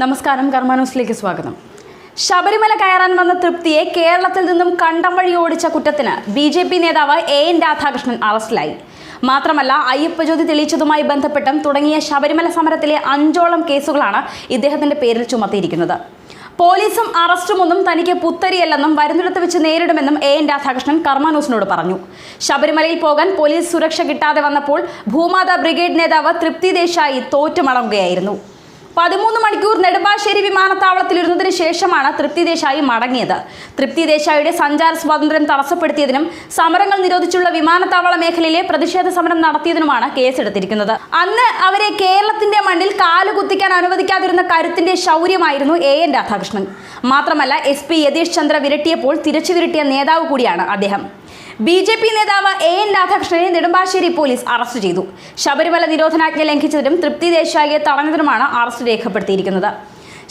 നമസ്കാരം കർമാനൂസിലേക്ക് സ്വാഗതം. ശബരിമല കയറാൻ വന്ന തൃപ്തിയെ കേരളത്തിൽ നിന്നും കണ്ടം വഴി ഓടിച്ച കുറ്റത്തിന് ബി ജെ പി നേതാവ് എ എൻ രാധാകൃഷ്ണൻ അറസ്റ്റിലായി. മാത്രമല്ല അയ്യപ്പ ജ്യോതി തെളിയിച്ചതുമായി ബന്ധപ്പെട്ടും തുടങ്ങിയ ശബരിമല സമരത്തിലെ അഞ്ചോളം കേസുകളാണ് ഇദ്ദേഹത്തിന്റെ പേരിൽ ചുമത്തിയിരിക്കുന്നത്. പോലീസും അറസ്റ്റുമൊന്നും തനിക്ക് പുത്തരിയല്ലെന്നും വരുന്നിടത്ത് വെച്ച് നേരിടുമെന്നും എ എൻ രാധാകൃഷ്ണൻ കർമാനൂസിനോട് പറഞ്ഞു. ശബരിമലയിൽ പോകാൻ പോലീസ് സുരക്ഷ കിട്ടാതെ വന്നപ്പോൾ ഭൂമാതാ ബ്രിഗേഡ് നേതാവ് തൃപ്തി ദേശായി തോറ്റുമടങ്ങുകയായിരുന്നു. പതിമൂന്ന് മണിക്കൂർ നെടുമ്പാശ്ശേരി വിമാനത്താവളത്തിലിരുന്നതിന് ശേഷമാണ് തൃപ്തി ദേശായി മടങ്ങിയത്. തൃപ്തി ദേശായിയുടെ സഞ്ചാര സ്വാതന്ത്ര്യം തടസ്സപ്പെടുത്തിയതിനും സമരങ്ങൾ നിരോധിച്ചുള്ള വിമാനത്താവള മേഖലയിലെ പ്രതിഷേധ സമരം നടത്തിയതിനുമാണ് കേസെടുത്തിരിക്കുന്നത്. അന്ന് അവരെ കേരളത്തിന്റെ മണ്ണിൽ കാലുകുത്തിക്കാൻ അനുവദിക്കാതിരുന്ന കരുത്തിന്റെ ശൗര്യമായിരുന്നു എ എൻ രാധാകൃഷ്ണൻ. മാത്രമല്ല എസ് പി യതീഷ് ചന്ദ്ര വിരട്ടിയപ്പോൾ തിരിച്ചു വിരട്ടിയ നേതാവ് കൂടിയാണ് അദ്ദേഹം. ബി ജെ പി നേതാവ് എ എൻ രാധാകൃഷ്ണനെ നെടുമ്പാശ്ശേരി പോലീസ് അറസ്റ്റ് ചെയ്തു. ശബരിമല നിരോധനാജ്ഞ ലംഘിച്ചതിനും തൃപ്തി ദേശായിയെ തടഞ്ഞതിനുമാണ് അറസ്റ്റ് രേഖപ്പെടുത്തിയിരിക്കുന്നത്.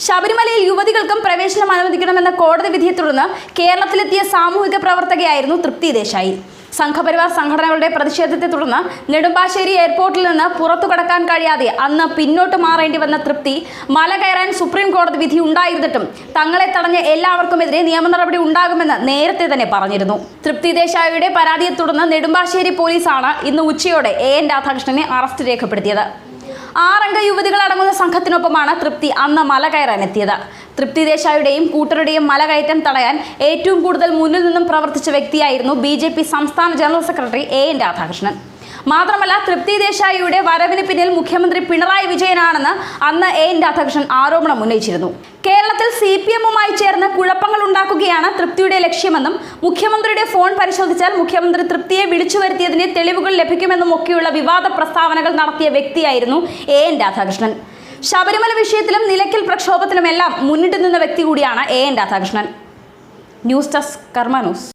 ശബരിമലയിൽ യുവതികൾക്കും പ്രവേശനം അനുവദിക്കണമെന്ന കോടതി വിധിയെ തുടർന്ന് കേരളത്തിലെത്തിയ സാമൂഹിക പ്രവർത്തകയായിരുന്നു തൃപ്തി ദേശായി. സംഘപരിവാർ സംഘടനകളുടെ പ്രതിഷേധത്തെ തുടർന്ന് നെടുമ്പാശ്ശേരി എയർപോർട്ടിൽ നിന്ന് പുറത്തു കടക്കാൻ കഴിയാതെ അന്ന് പിന്നോട്ട് മാറേണ്ടി വന്ന തൃപ്തി മല കയറാൻ സുപ്രീം കോടതി വിധി ഉണ്ടായിരുന്നിട്ടും തങ്ങളെ തടഞ്ഞ എല്ലാവർക്കുമെതിരെ നിയമ നടപടി ഉണ്ടാകുമെന്ന് നേരത്തെ തന്നെ പറഞ്ഞിരുന്നു. തൃപ്തി ദേശായിയുടെ പരാതിയെ തുടർന്ന് നെടുമ്പാശ്ശേരി പോലീസാണ് ഇന്ന് ഉച്ചയോടെ എ എൻ രാധാകൃഷ്ണനെ അറസ്റ്റ് രേഖപ്പെടുത്തിയത്. ആറംഗ യുവതികൾ അടങ്ങുന്ന സംഘത്തിനൊപ്പമാണ് തൃപ്തി അന്ന് മല കയറാൻ എത്തിയത്. തൃപ്തി ദേശായിയുടെയും കൂട്ടരുടെയും മലകയറ്റം തടയാൻ ഏറ്റവും കൂടുതൽ മുന്നിൽ നിന്നും പ്രവർത്തിച്ച വ്യക്തിയായിരുന്നു ബി സംസ്ഥാന general secretary A N Radhakrishnan. മാത്രമല്ല തൃപ്തി ദേശായിയുടെ വരവിന് പിന്നിൽ മുഖ്യമന്ത്രി പിണറായി വിജയനാണെന്ന് അന്ന് എ എൻ രാധാകൃഷ്ണൻ ആരോപണം ഉന്നയിച്ചിരുന്നു. കേരളത്തിൽ സി പി എമ്മുമായി ചേർന്ന് കുഴപ്പങ്ങൾ ഉണ്ടാക്കുകയാണ് തൃപ്തിയുടെ ലക്ഷ്യമെന്നും മുഖ്യമന്ത്രിയുടെ ഫോൺ പരിശോധിച്ചാൽ മുഖ്യമന്ത്രി തൃപ്തിയെ വിളിച്ചു വരുത്തിയതിന്റെ തെളിവുകൾ ലഭിക്കുമെന്നും ഒക്കെയുള്ള വിവാദ പ്രസ്താവനകൾ നടത്തിയ വ്യക്തിയായിരുന്നു എ എൻ രാധാകൃഷ്ണൻ. ശബരിമല വിഷയത്തിലും നിലയ്ക്കൽ പ്രക്ഷോഭത്തിലുമെല്ലാം മുന്നിട്ട് നിന്ന വ്യക്തി കൂടിയാണ് A N Radhakrishnan. News desk Karma